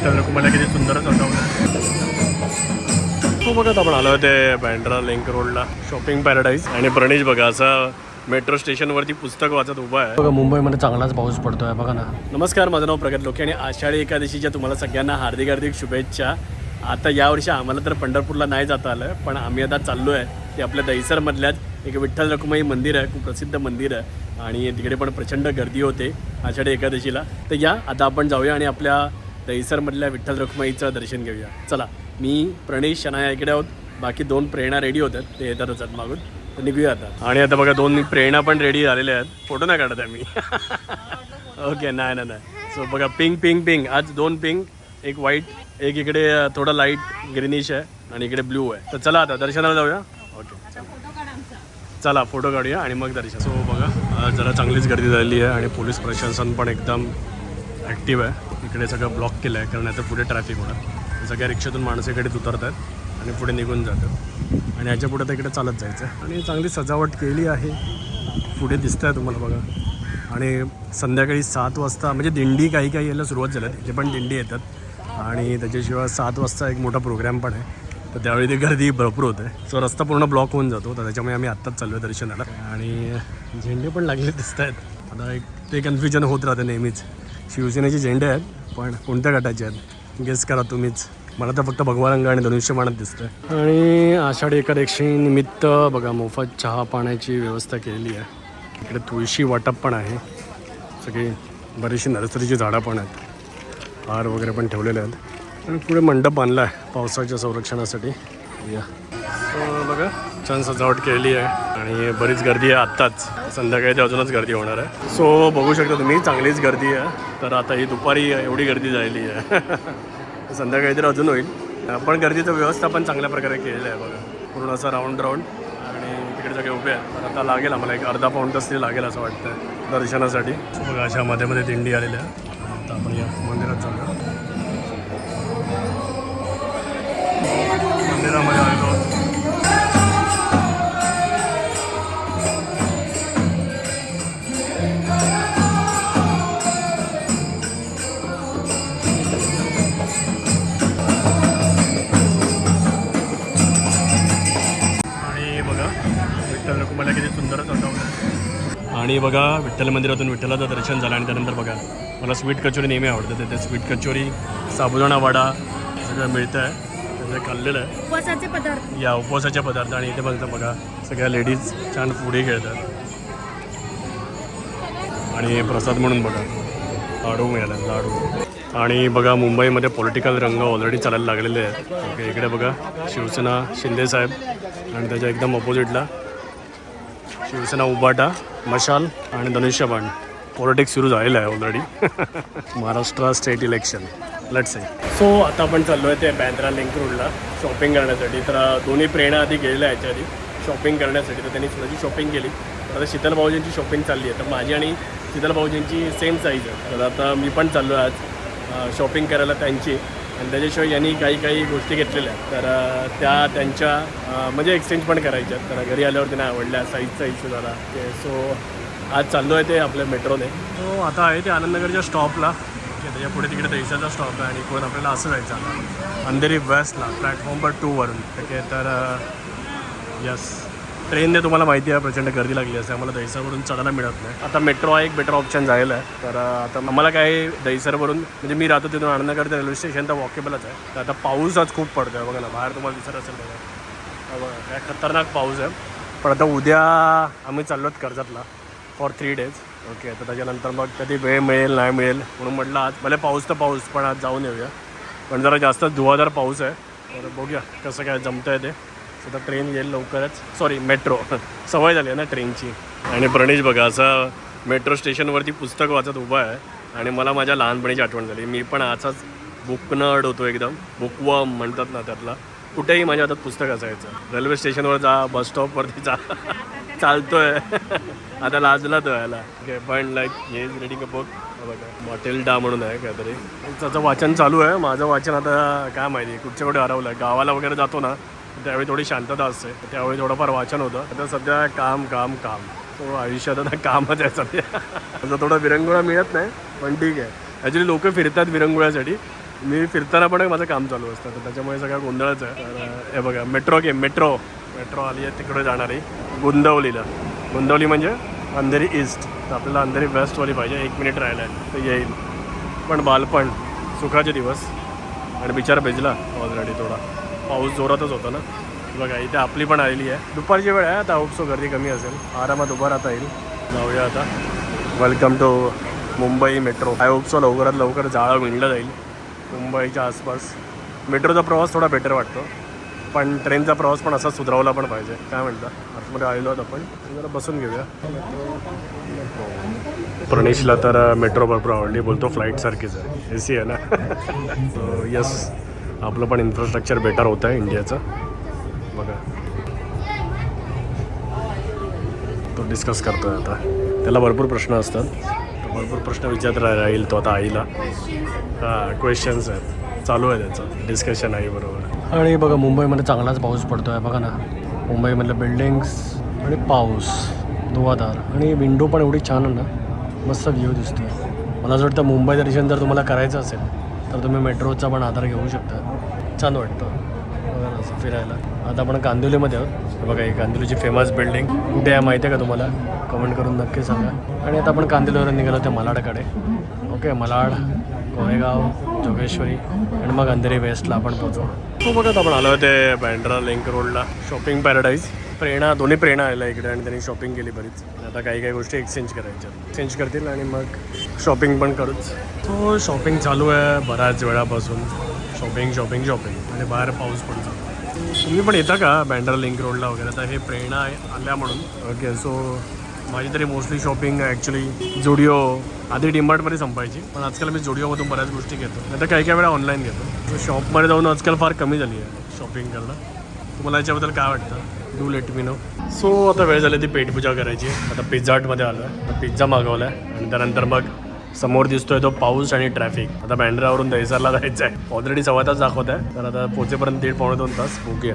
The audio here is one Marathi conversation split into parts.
विठ्ठल रुक्माला किती सुंदरच होता हो बघा आपण आलो ते बँड्रा लिंक रोडला शॉपिंग पॅराडाईज आणि प्रणेश बघा असा मेट्रो स्टेशनवरती पुस्तक वाचत उभा आहे. बघा मुंबईमध्ये चांगलाच पाऊस पडतोय बघा ना. नमस्कार माझं नाव प्रगत लोके आणि आषाढी एकादशीच्या तुम्हाला सगळ्यांना हार्दिक हार्दिक शुभेच्छा. आता यावर्षी आम्हाला तर पंढरपूरला नाही जाता आलं पण आम्ही आता चाललो आहे ते आपल्या दहिसरमधल्याच एक विठ्ठल रखुमाई मंदिर आहे खूप प्रसिद्ध मंदिर आहे. आणि तिकडे पण प्रचंड गर्दी होते आषाढी एकादशीला. तर या आता आपण जाऊया आणि आपल्या दहिसरमधल्या विठ्ठल रखुमाईचं दर्शन घेऊया. चला मी प्रणेश शनाया इकडे आहोत. बाकी दोन प्रेरणा रेडी होतात ते येतातच आहेत मागून. तर निघूया आता. आणि आता बघा दोन प्रेरणा पण रेडी झालेल्या आहेत. फोटो नाही काढत आहे मी ओके नाही नाही नाही. सो बघा पिंक पिंक पिंक आज दोन पिंक एक व्हाईट एक इकडे थोडं थोडा लाइट ग्रीनिश आहे आणि इकडे ब्ल्यू आहे. तर चला आता दर्शनाला जाऊया. ओके चला. फोटो काढूया आणि मग दर्शन. सो बघा जरा चांगलीच गर्दी झालेली आहे आणि पोलीस प्रशासन पण एकदम ॲक्टिव्ह आहे. इकडे सगळं ब्लॉक केलं आहे कारण आता पुढे ट्रॅफिक होणार. सगळ्या रिक्षातून माणसं इकडे उतरतात आणि पुढे निघून जातात. आणि ह्याच्या पुढे तर इकडे चालत जायचं. आहे आणि चांगली सजावट केली आहे. पुढे दिसत आहे तुम्हाला बघा. आणि संध्याकाळी सात वाजता म्हणजे दिंडी काही काही यायला सुरुवात झाल्या इथे पण दिंडी येतात. आणि त्याच्याशिवाय सात वाजता एक मोठा प्रोग्राम पण आहे. तर त्यावेळी ती गर्दी भरपूर होते. सो रस्ता पूर्ण ब्लॉक होऊन जातो. तर त्याच्यामुळे आम्ही आत्ताच चाललो आहे दर्शनाला. आणि झेंडे पण लागले दिसत आहेत आता एक ते कन्फ्युजन होत राहतं नेहमीच. शिवसेनेचे झेंडे आहेत पण कोणत्या गटाचे आहेत? गेस करा तुम्हीच. मला तर फक्त भगवा रंग आणि धनुष्यमानात दिसतं आणि आषाढी एकादशी निमित्त बघा मोफत चहा पाण्याची व्यवस्था केलेली आहे. इकडे तुळशी वाटप पण आहे. सगळी बरीचशी नर्सरीची झाडं पण आहेत. हार वगैरे पण ठेवलेले आहेत. आणि पुढे मंडप बांधला आहे पावसाच्या संरक्षणासाठी. या. बघा. छान सजावट केलेली आहे. आणि बरीच गर्दी आहे आत्ताच. संध्याकाळी अजूनच गर्दी होणार आहे. सो बघू शकता तुम्ही चांगलीच गर्दी आहे. तर आता ही दुपारी एवढी गर्दी झालेली आहे. संध्याकाळी तर अजून होईल. पण गर्दीचं व्यवस्थापन चांगल्या प्रकारे केलेलं आहे बघा. पूर्ण असं राऊंड राऊंड आणि तिकडे सगळे उभे आहेत. तर आता लागेल आम्हाला एक अर्धा पाऊण तास तरी लागेल असं वाटतं दर्शनासाठी. बघा अशा मध्ये मध्ये दिंडी आलेल्या आहे आता आपण या मंदिरात जाऊया. मंदिरामध्ये आलेलो आणि बघा विठ्ठल मंदिरातून विठ्ठलाचं दर्शन झालं आणि त्यानंतर बघा मला स्वीट कचोरी नेहमी आवडते तर ते स्वीट कचोरी साबुदाणा वडा सगळं मिळतं आहे त्याचं खाल्लेलं आहे. उपवासाचे पदार्थ. या उपवासाचे पदार्थ आणि इथे बघता बघा सगळ्या लेडीज छान पुढे खेळतात. आणि प्रसाद म्हणून बघा लाडू मिळाला लाडू. आणि बघा मुंबईमध्ये पॉलिटिकल रंग ऑलरेडी चालायला लागलेले आहेत. ओके इकडे बघा शिवसेना शिंदे साहेब. आणि त्याच्या एकदम ऑपोजिटला शिवसेना उबाटा. मशाल आणि धनुष्यबाण पॉलिटिक्स सुरू झालेलं आहे already Maharashtra state election let say so आता आपण चाललो आहे ते बँद्रा लिंक रोडला शॉपिंग करण्यासाठी. तर दोन्ही प्रेरणा आधी गेलेल्या आहेत याच्या आधी शॉपिंग करण्यासाठी. तर त्यांनी स्वतःची शॉपिंग केली. तर आता शीतल भाऊजींची शॉपिंग चालली आहे. तर माझी आणि शीतल भाऊजींची सेम साईज आहे. तर आता मी पण चाललो आहे आज शॉपिंग करायला त्यांची. आणि त्याच्याशिवाय यांनी काही काही गोष्टी घेतलेल्या आहेत. तर त्या त्यांच्या म्हणजे एक्सचेंज पण करायच्या आहेत. तर घरी आल्यावर त्यांना आवडल्या साईजचा इश्यू झाला. ते सो आज चाललो आहे ते आपल्या मेट्रोने तो आता आहे ते आनंदनगरच्या स्टॉपला त्याच्या पुढे तिकडे दैसाचा स्टॉप आहे आणि इकडून आपल्याला असं जायचं आता अंधेरी वेस्टला प्लॅटफॉर्म नंबर टूवरून ठीक आहे तर यस ट्रेनने तुम्हाला माहिती आहे प्रचंड गर्दी लागली असते आम्हाला दहिसरवरून चढायला मिळत नाही. आता मेट्रो हा एक बेटर ऑप्शन झालेला आहे. तर आता आम्हाला काय दहिसरवरून म्हणजे मी राहतो तिथून आनंदनगर ते रेल्वे स्टेशन तर वॉकेबलच आहे. तर आता पाऊस आज खूप पडतो आहे बघा ना बाहेर तुम्हाला दिसत असेल बघा. बघा, काय खतरनाक पाऊस आहे. पण आता उद्या आम्ही चाललो आहोत कर्जतला फॉर थ्री डेज ओके तर त्याच्यानंतर मग कधी वेळ मिळेल नाही मिळेल म्हणून म्हटलं आज भले पाऊस तर पाऊस पण आज जाऊन येऊया. पण जरा जास्त धुवाधार पाऊस आहे. तर बघूया कसं काय जमतं आहे ते. आता ट्रेन येईल लवकरच. सॉरी मेट्रो सवय झाली आहे ना ट्रेनची आणि प्रणेश बघा असं मेट्रो स्टेशनवरती पुस्तक वाचत उभा आहे आणि मला माझ्या लहानपणीची आठवण झाली. मी पण असाच बुक नर्ड होतो एकदम. बुकवम म्हणतात ना त्यातला कुठेही माझ्या हातात पुस्तक असायचं. रेल्वे स्टेशनवर जा बस स्टॉपवरती जा. चालतोय. आता लाजला तो याला ओके पण लाईक हे इज रेडिंग अ बुक बघा. मॉटेलडा म्हणून आहे काहीतरी. त्याचं वाचन चालू आहे. माझं वाचन आता काय माहिती कुठच्या कुठे हरवलं आहे गावाला वगैरे जातो ना त्यावेळी थोडी शांतता असते. त्यावेळी थोडंफार वाचन होतं. आता सध्या काम काम काम. सो आयुष्यात आता कामच आहे सध्या. आता थोडं विरंगुळा मिळत नाही पण ठीक आहे. ॲक्च्युली लोक फिरतात विरंगुळ्यासाठी. मी फिरताना पण माझं काम चालू असतं. तर त्याच्यामुळे सगळं गोंधळच आहे. तर हे बघा मेट्रो गेम मेट्रो. मेट्रो आली आहे तिकडे जाणारी. गुंदवलीला. गुंदवली म्हणजे अंधेरी ईस्ट. तर आपल्याला अंधेरी वेस्टवाली पाहिजे. एक मिनिट राहिला आहे तर येईल. पण बालपण सुखाचे दिवस. आणि बिचार भिजला ऑलरेडी थोडा. पाऊस जोरातच होता ना. बघा इथे आपली पण आलेली आहे. दुपारची वेळ आहे आता होपसो गर्दी कमी असेल. आरामात उभा राहता येईल. जाऊया आता. Welcome to Mumbai metro I hope so लवकरात लवकर जाळं विणलं जाईल. मुंबईच्या आसपास. मेट्रोचा प्रवास थोडा बेटर वाटतो. पण ट्रेनचा प्रवास पण असा सुधारवला पण पाहिजे. काय म्हणता? आतमध्ये आलेलो आहोत आपण. जरा बसून घेऊया. प्रणेशला तर मेट्रो भरपूर आवडली. बोलतो फ्लाईटसारखीच आहे. ए सी आहे ना? यस आपलं पण इन्फ्रास्ट्रक्चर बेटर होतं आहे इंडियाचं बघा. तो डिस्कस करतो आहे आता. त्याला भरपूर प्रश्न असतात. तो भरपूर प्रश्न विचारत राहील तो आता आईला. हां क्वेश्चन्स आहेत. चालू आहे त्याचं. डिस्कशन आहे बरोबर. आणि बघा मुंबईमध्ये चांगलाच पाऊस पडतो आहे बघा ना. मुंबईमधलं बिल्डिंग्स आणि पाऊस धुवाधार आणि विंडो पण एवढी छान आहे ना. मस्त व्ह्यू दिसतो मला असं वाटतं मुंबई दर्शन जर तुम्हाला करायचं असेल तर तुम्ही मेट्रोचा पण आधार घेऊ शकता. छान वाटतं. बघा ना असं फिरायला. आता आपण कांदिवलीमध्ये आहोत. बघा ही कांदिवलीची फेमस बिल्डिंग कुठे आहे माहिती आहे का तुम्हाला? कमेंट करून नक्की सांगा. आणि आता आपण कांदिवलीवरून निघालो त्या मलाडकडे. ओके मलाड कोरेगाव जोगेश्वरी आणि मग अंधेरी वेस्टला आपण पोहोचू. हो बघत आपण आलो ते बँड्रा लिंक रोडला शॉपिंग पॅराडाईज प्रेरणा दोन्ही प्रेरणा आल्या इकडे आणि त्यांनी शॉपिंग केली बरीच. आता काही काही गोष्टी एक्सचेंज करायच्या. एक्सचेंज करतील आणि मग शॉपिंग पण करूच. हो, तो शॉपिंग चालू आहे बऱ्याच वेळापासून. शॉपिंग शॉपिंग शॉपिंग आणि बाहेर पाऊस पण चालू तुम्ही पण येता का बँड्रा लिंक रोडला वगैरे? तर हे प्रेरणा आल्या म्हणून. ओके सो माझी तरी मोस्टली शॉपिंग ॲक्च्युली जुडिओ आधी डीमार्टमध्ये संपायची. पण आजकाल मी जुडिओमधून बऱ्याच गोष्टी घेतो. नाही तर काही काही वेळा ऑनलाईन घेतो. सो शॉपमध्ये जाऊन आजकाल फार कमी झाली आहे शॉपिंग करणं. तुम्हाला याच्याबद्दल काय वाटतं? Do let me know so आता वेळ झाली ती पेटपूजा करायची. आता पिझ्झा हटमध्ये आलो आहे आता पिझ्झा मागवला आहे आणि त्यानंतर मग समोर दिसतोय तो पाऊस आणि ट्रॅफिक आता बँड्रावरून दहिसरला जायचं आहे ऑलरेडी सव्वा तास दाखवत आहे तर आता पोचेपर्यंत दीड पावणे दोन तास बघूया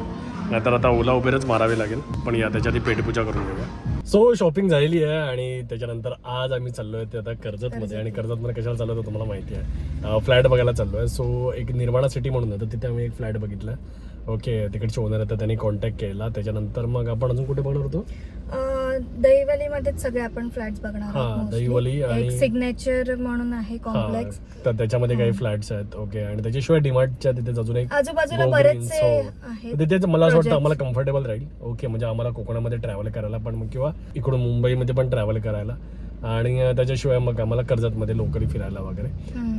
नाहीतर आता ओला उबेरच मारावी लागेल. पण या त्याच्या आधी पेटपूजा करून घेऊया. सो शॉपिंग झालेली आहे आणि त्याच्यानंतर आज आम्ही चाललो आहे ते आता कर्जतमध्ये. आणि कर्जतमध्ये कशाला चाललो तर तुम्हाला माहिती आहे. फ्लॅट बघायला चाललो आहे सो एक निर्माणा सिटी म्हणून आहे. तर तिथे आम्ही एक फ्लॅट बघितला. ओके तिकडचे ओनर आहे तर त्यांनी कॉन्टॅक्ट केला. त्याच्यानंतर मग आपण अजून कुठे बघणार होतो? दहिवली मध्येच सगळे आपण फ्लॅट्स बघणार हा, आहोत. दहिवली आणि- सिग्नेचर म्हणून आहे हा, कॉम्प्लेक्स तर त्याच्यामध्ये काही फ्लॅट्स आहेत ओके. आणि त्याच्याशिवाय डिमार्टच्या तिथे अजून एक आजूबाजूला बरेचसे so- आहेत तिथे मला असं वाटतं. आम्हाला कम्फर्टेबल राहील. ओके म्हणजे आम्हाला कोकणामध्ये ट्रॅव्हल करायला पण किंवा इकडून मुंबईमध्ये पण ट्रॅव्हल करायला. आणि त्याच्याशिवाय मग आम्हाला कर्जतमध्ये लोकली फिरायला वगैरे.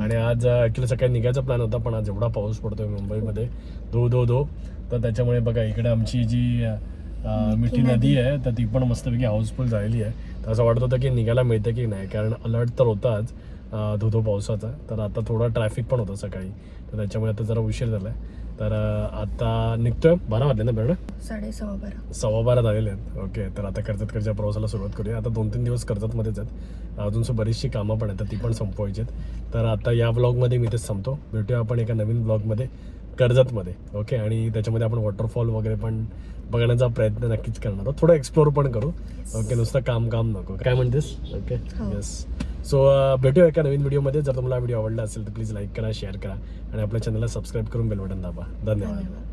आणि आज ॲक्च्युली सकाळी निघायचा प्लॅन होता पण आज एवढा पाऊस पडतोय मुंबईमध्ये. धो धो धो. तर त्याच्यामुळे बघा इकडे आमची जी मिठी नदी. आहे तर ती पण मस्तपैकी हाऊसफुल झालेली आहे. तर असं वाटत होतं की निघायला मिळतं की नाही? कारण अलर्ट तर होता आज अं, धो धो पावसाचा. तर आता थोडा ट्रॅफिक पण होतं सकाळी. तर त्याच्यामुळे आता जरा उशीर झाला आहे तर आता निघतोय. बारा वाजले ना मॅडम साडे सव्वा बारा. सव्वा बारा झालेले आहेत. ओके. तर आता कर्जतकडच्या प्रवासाला सुरुवात करूया. आता दोन तीन दिवस कर्जतमध्येच आहेत. अजून सो बरीचशी कामं पण आहेत. तर ती पण संपवायची आहेत. तर आता या ब्लॉगमध्ये मी तेच संपतो भेटूया आपण एका नवीन ब्लॉगमध्ये कर्जतमध्ये. ओके. आणि त्याच्यामध्ये आपण वॉटरफॉल वगैरे पण बघण्याचा प्रयत्न नक्कीच करणार आहोत. थोडं एक्सप्लोर पण करू. ओके. नुसतं काम काम नको. काय म्हणतेस? ओके. हो. येस सो uh, भेटूया एका नवीन व्हिडिओमध्ये जर तुम्हाला व्हिडिओ आवडला असेल तर प्लीज लाईक करा शेअर करा. आणि आपल्या चॅनलला सबस्क्राईब करून बेल बटन दाबा. धन्यवाद. धन्यवाद.